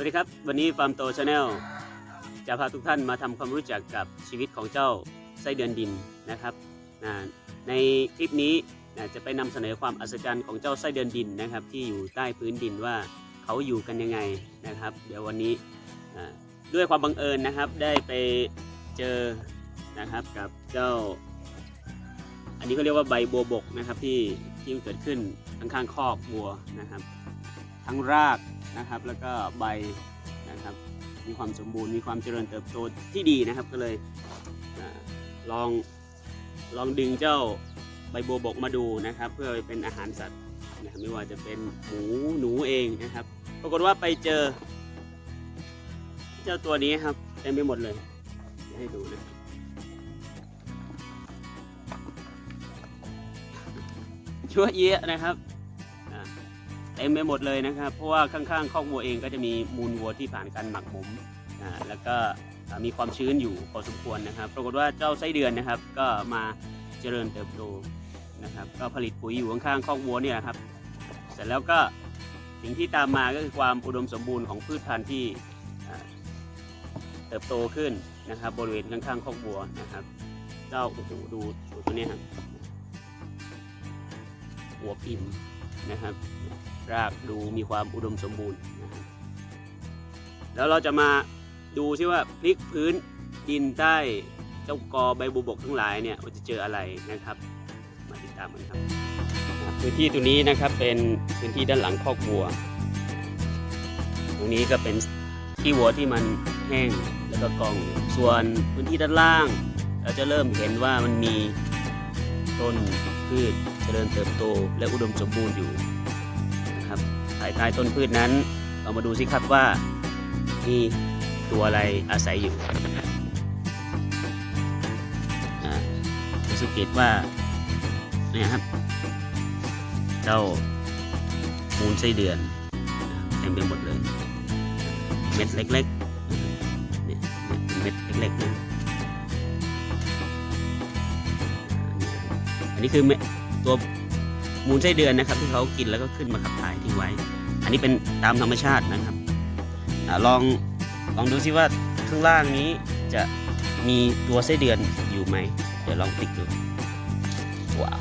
วัสดีครับ วันนี้ฟาร์มโตชาแนลจะพาทุกท่านมาทำความรู้จักกับชีวิตของเจ้าไส้เดือนดินนะครับนะในคลิปนี้นะจะไปนำเสนอความอัศจรรย์ของเจ้าไส้เดือนดินนะครับ ที่อยู่ใต้พื้นดินว่าเขาอยู่กันยังไงนะครับ เดี๋ยววันนี้ด้วยความบังเอิญนะครับ ได้ไปเจอนะครับกับเจ้า อันนี้เขาเรียกว่าใบบัวบกนะครับที่ที่เกิดขึ้นข้างๆคอกวัวนะครับ ทั้งราก นะครับ แล้วก็ใบนะครับมีความสมบูรณ์มีความเจริญเติบโตที่ดีนะครับ ก็เลยอลองลองดึงเจ้าใบบัวบกมาดูนะครับ เพื่อไปเป็นอาหารสัตว์นะครับไม่ว่าจะเป็นหมูหนูเองนะครับ ปรากฏว่าไปเจอ เจ้าตัวนี้ครับเต็มไปหมดเลยให้ดูนะชั่วเยอะนะครับ ต็มไปหมดเลยนะครับ เพราะว่าข้างๆคอกวัวเองก็จะมีมูลวัวที่ผ่านการหมักหมมอ่าแล้วก็มีความชื้นอยู่พอสมควรนะครับ ปรากฏว่าเจ้าไส้เดือนนะครับ ก็มาเจริญเติบโตนะครับ ก็ผลิตปุ๋ยอยู่ข้างๆคอกวัวเนี่ยครับ เสร็จแล้วก็สิ่งที่ตามมาก็คือความอุดมสมบูรณ์ของพืชพันธุ์ที่เติบโตขึ้นนะครับ บริเวณข้างๆคอกวัวนะครับ เจ้าโอ้โหดูดูตัวนี้ครับหัวพิมพ์นะครับ รากดูมีความอุดมสมบูรณ์ แล้วเราจะมาดูซิว่าพลิกพื้นดินใต้เจ้ากอใบบุบกทั้งหลายเนี่ยมันจะเจออะไรนะครับ มาติดตามกันครับพื้นที่ตรงนี้นะครับเป็นพื้นที่ด้านหลังคอกวัว ตรงนี้ก็เป็นขี้วัวที่มันแห้งแล้วก็กองส่วนพื้นที่ด้านล่าง เราจะเริ่มเห็นว่ามันมีต้นพืชเจริญเติบโตและอุดมสมบูรณ์อยู่ นะครับภายใต้ต้นพืชนั้น เรามาดูสิครับว่ามีตัวอะไรอาศัยอยู่อ่าจะสังเกตว่าเนี่ยครับ เจ้ามูลไส้เดือนเต็มไปหมดเลย เม็ดเล็กๆเนี่ยเม็ดเล็กๆนะอันนี้คือเม็ดตัว มูลไส้เดือนนะครับ ที่เขากินแล้วก็ขึ้นมาขับถ่ายทิ้งไว้ อันนี้เป็นตามธรรมชาตินะครับอลองลองดูซิว่าข้างล่างนี้จะมีตัวไส้เดือนอยู่ไหม เดี๋ยวลองพลิกดูว้าว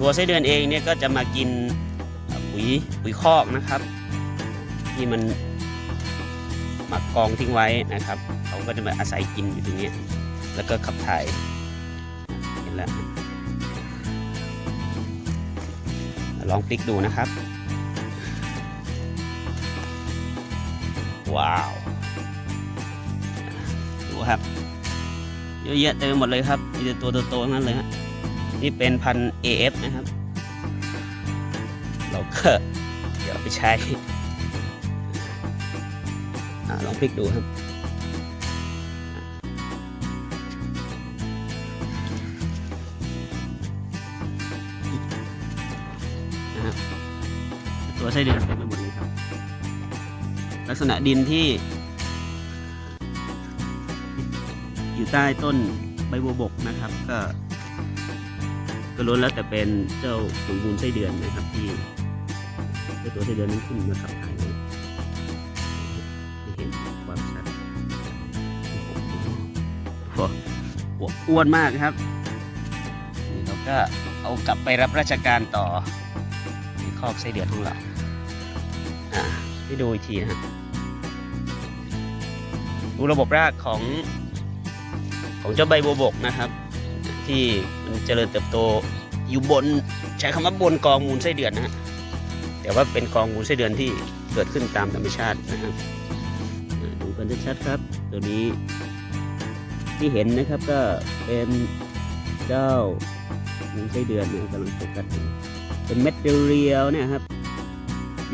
ตัวไส้เดือนเองเนี่ยก็จะมากินปุ๋ยปุ๋ยคอกนะครับ ที่มันหมักกองทิ้งไว้นะครับ เขาก็จะมาอาศัยกินอยู่ตรงนี้ แล้วก็ขับถ่ายเห็นแล้ว ลองพลิกดูนะครับ ว้าว ดูครับ เยอะแยะเต็มไปหมดเลยครับมีแต่ตัวโตๆงนั้นเลยฮะนี่เป็นพัน AF นะครับ เราก็เดี๋ยวไปใช้ลองพลิกดูครับ ตัวไส้เดือนเต็มไปหมดเลยครับ ลักษณะดินที่ อยู่ใต้ต้นใบบัวบกนะครับ ก็ก็ล้วนแล้วแต่เป็นเจ้าสมบูรณ์ไส้เดือนนะครับที่เจ้าตัวไส้เดือนนั้นขึ้นมาขับถ่ายเลยเห็นความชัดอ้วนมากครับนี่เราก็เอากลับไปรับราชการต่อในคอกไส้เดือนของเรา อ่าให้ดูอีกทีนะฮะดูระบบรากของ ของเจ้าใบบัวบกนะครับ ที่มันเจริญเติบโตอยู่บนใช้คำว่าบนกองมูลไส้เดือนนะฮะแต่ว่าเป็นกองมูลไส้เดือนที่เกิดขึ้นตามธรรมชาตินะครับอ่าดูกันชัดๆครับ ตัวนี้ที่เห็นนะครับก็เป็นเจ้ามูลไส้เดือนเนี่ยกำลังโฟกัสอยู่เป็นเม็ดเรียวๆเนี่ยครับ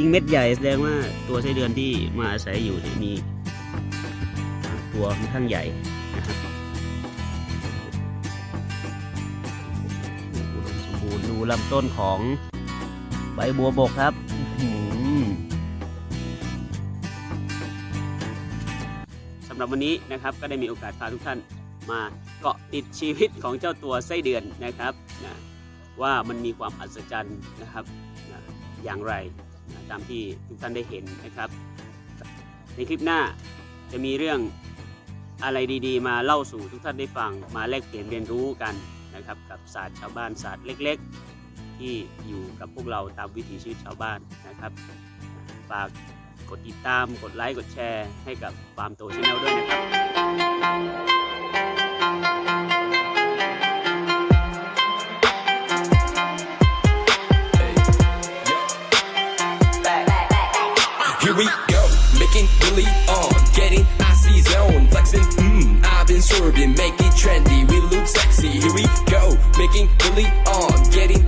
ยิ่งเม็ดใหญ่แสดงว่าตัวไส้เดือนที่มาอาศัยอยู่เนี่ยมีตัวค่อนข้างใหญ่นะครับดมสมบูรณ์ดูลำต้นของใบบัวบกครับสำหรับวันนี้นะครับก็ได้มีโอกาสพาทุกท่านมาเกาะติดชีวิตของเจ้าตัวไส้เดือนนะครับนะว่ามันมีความอัศจรรย์นะครับนะอย่างไร ตามที่ทุกท่านได้เห็นนะครับ ในคลิปหน้าจะมีเรื่องอะไรดีๆ มาเล่าสู่ทุกท่านได้ฟังมาแลกเปลี่ยนเรียนรู้กันนะครับ กับศาสตร์ชาวบ้านศาสตร์เล็ก ๆ ที่อยู่กับพวกเราตามวิถีชีวิตชาวบ้านนะครับฝากกดติดตามกดไลค์กดแชร์ให้กับฟาร์มโตชาแนลด้วยนะครับ making Billy on, getting icy zone, flexing. Mmm, I've been swerving, make it trendy. We look sexy. Here we go, making Billy on, getting